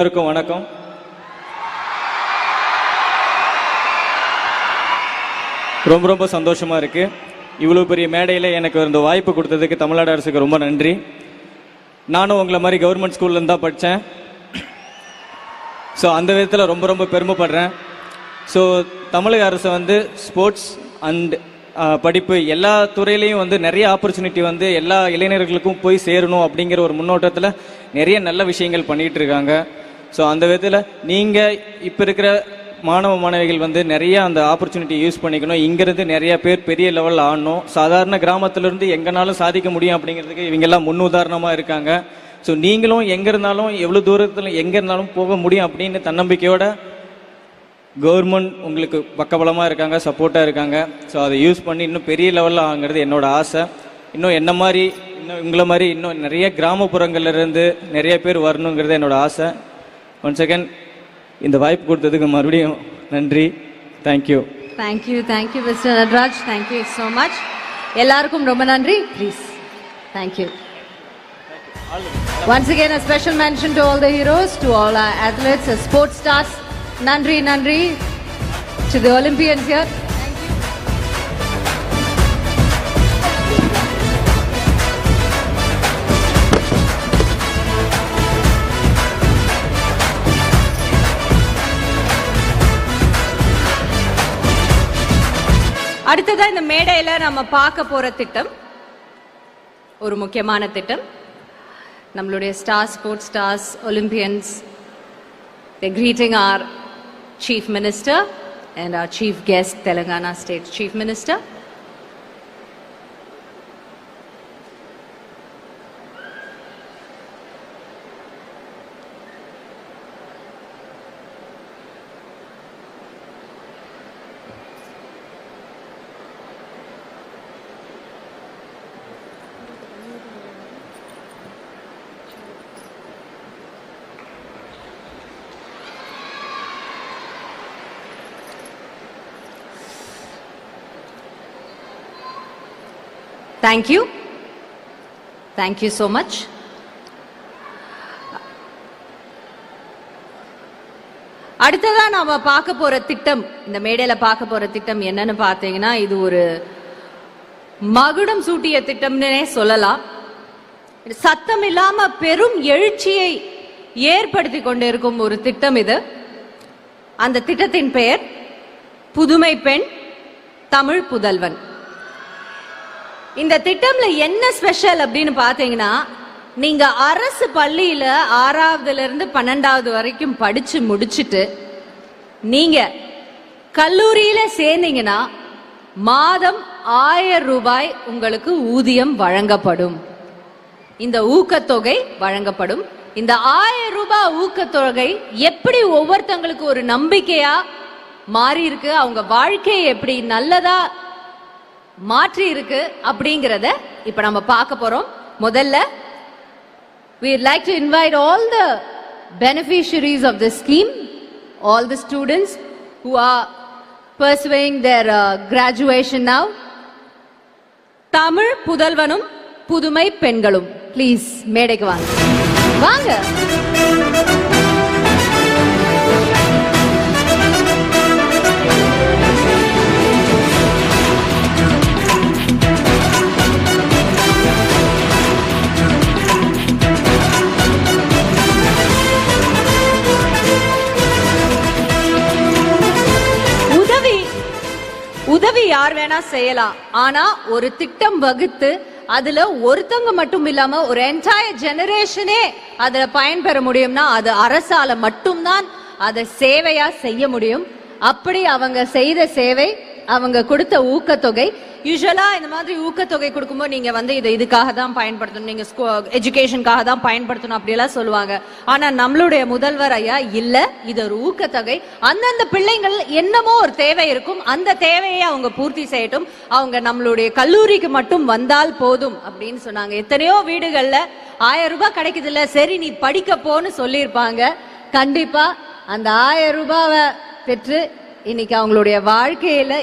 எல்லாருக்கும் வணக்கம். ரொம்ப ரொம்ப சந்தோஷமாக இருக்குது இவ்வளோ பெரிய மேடையில் எனக்கு இந்த வாய்ப்பு கொடுத்ததுக்கு தமிழ்நாடு அரசுக்கு ரொம்ப நன்றி. நானும் உங்களை மாதிரி கவர்மெண்ட் ஸ்கூல்லேருந்து தான் படித்தேன் ஸோ அந்த விதத்தில் ரொம்ப ரொம்ப பெருமைப்படுறேன். ஸோ தமிழக அரசு வந்து ஸ்போர்ட்ஸ் அண்ட் படிப்பு எல்லா துறையிலையும் வந்து நிறைய ஆப்பர்ச்சுனிட்டி வந்து எல்லா இளைஞர்களுக்கும் போய் சேரணும் அப்படிங்கிற ஒரு முன்னோட்டத்தில் நிறைய நல்ல விஷயங்கள் பண்ணிகிட்டு இருக்காங்க. ஸோ அந்த விதத்தில் நீங்கள் இப்போ இருக்கிற மாணவ மாணவிகள் வந்து நிறைய அந்த ஆப்பர்ச்சுனிட்டி யூஸ் பண்ணிக்கணும். இங்கிருந்து நிறைய பேர் பெரிய லெவலில் ஆடணும். சாதாரண கிராமத்திலிருந்து எங்கனாலும் சாதிக்க முடியும் அப்படிங்கிறதுக்கு இவங்கெல்லாம் முன் உதாரணமாக இருக்காங்க. ஸோ நீங்களும் எங்கே இருந்தாலும் எவ்வளோ தூரத்தில் எங்கே இருந்தாலும் போக முடியும் அப்படின்னு தன்னம்பிக்கையோட கவர்மெண்ட் உங்களுக்கு பக்கபலமாக இருக்காங்க சப்போர்ட்டாக இருக்காங்க. ஸோ அதை யூஸ் பண்ணி இன்னும் பெரிய லெவலில் ஆங்கிறது என்னோட ஆசை. இன்னும் என்ன மாதிரி இன்னும் உங்களை மாதிரி இன்னும் நிறைய கிராமப்புறங்கள்லேருந்து நிறைய பேர் வரணுங்கிறது என்னோட ஆசை. ஒன் செகண்ட் இந்த வாய்ப்பு கொடுத்ததுக்கு மறுபடியும் நன்றி thank you thank you thank you mister Natraj thank you so much எல்லாருக்கும் ரொம்ப நன்றி please thank you Once again, a special mention to all the heroes, to all our athletes, uh, sports stars. Nandri, Nandri, to the Olympians here. அடுத்ததா இந்த மேடையில நம்ம பார்க்க போற திட்டம் ஒரு முக்கியமான திட்டம் நம்மளுடைய Star Sports stars Olympians the greeting our chief minister and our chief guest Telangana state chief minister thank you. Thank you so much. அடுத்ததா நாம பார்க்க போற திட்டம் இந்த மேடையில பார்க்க போற திட்டம் என்னன்னு பார்த்தீங்கன்னா இது ஒரு மகுடம் சூட்டிய திட்டம்னே சொல்லலாம். சத்தம் இல்லாம பெரும் எழுச்சியை ஏற்படுத்தி கொண்டிருக்கும் ஒரு திட்டம் இது. அந்த திட்டத்தின் பெயர் புதுமை பெண் தமிழ் புதல்வன். இந்த திட்டம்ல என்ன ஸ்பெஷல் அப்படின்னு பாத்தீங்கன்னா நீங்க அரசு பள்ளியில ஆறாவதுல இருந்து பன்னெண்டாவது வரைக்கும் படிச்சு முடிச்சுட்டு நீங்க கல்லூரியில சேர்ந்தீங்கன்னா மாதம் ஆயிரம் ரூபாய் உங்களுக்கு ஊதியம் வழங்கப்படும். இந்த ஊக்கத்தொகை வழங்கப்படும். இந்த ஆயிரம் ரூபாய் ஊக்கத்தொகை எப்படி ஒவ்வொருத்தங்களுக்கு ஒரு நம்பிக்கையா மாறி இருக்கு அவங்க வாழ்க்கையை எப்படி? நல்லதா மாற்றி இருக்கு அப்படிங்கறத இப்ப நம்ம பார்க்க போறோம் முதல்ல we'd like to invite all the beneficiaries of this scheme all the students who are pursuing their uh, graduation now Tamil புதல்வனும் புதுமை பெண்களும் ப்ளீஸ் மேடைக்கு வாங்க வாங்க உதவி யார் வேணா செய்யலாம். ஆனா ஒரு திட்டம் வகுத்து அதுல ஒருத்தவங்க மட்டும் இல்லாம ஒரு என்டையர் ஜெனரேஷனே அதுல பயன்பெற முடியும்னா அது அரசால மட்டும்தான் அதை சேவையா செய்ய முடியும். அப்படி அவங்க செய்த சேவை அவங்க கொடுத்த ஊக்கத்தொகை யூஸ்வலாக இந்த மாதிரி ஊக்கத்தொகை கொடுக்கும்போது நீங்கள் வந்து இதை இதுக்காக தான் பயன்படுத்தணும். நீங்க எஜுகேஷனுக்காக தான் பயன்படுத்தணும் அப்படியெல்லாம் சொல்லுவாங்க. ஆனால் நம்மளுடைய முதல்வர் ஐயா இல்லை இது ஒரு ஊக்கத்தொகை. அந்தந்த பிள்ளைங்கள் என்னமோ ஒரு தேவை இருக்கும். அந்த தேவையை அவங்க பூர்த்தி செய்யட்டும். அவங்க நம்மளுடைய கல்லூரிக்கு மட்டும் வந்தால் போதும் அப்படின்னு சொன்னாங்க. எத்தனையோ வீடுகளில் ஆயிரம் ரூபாய் கிடைக்குது சரி நீ படிக்க போன்னு சொல்லியிருப்பாங்க. கண்டிப்பாக அந்த ஆயிரம் ரூபாவை பெற்று இன்னைக்கு அவங்களுடைய வாழ்க்கையில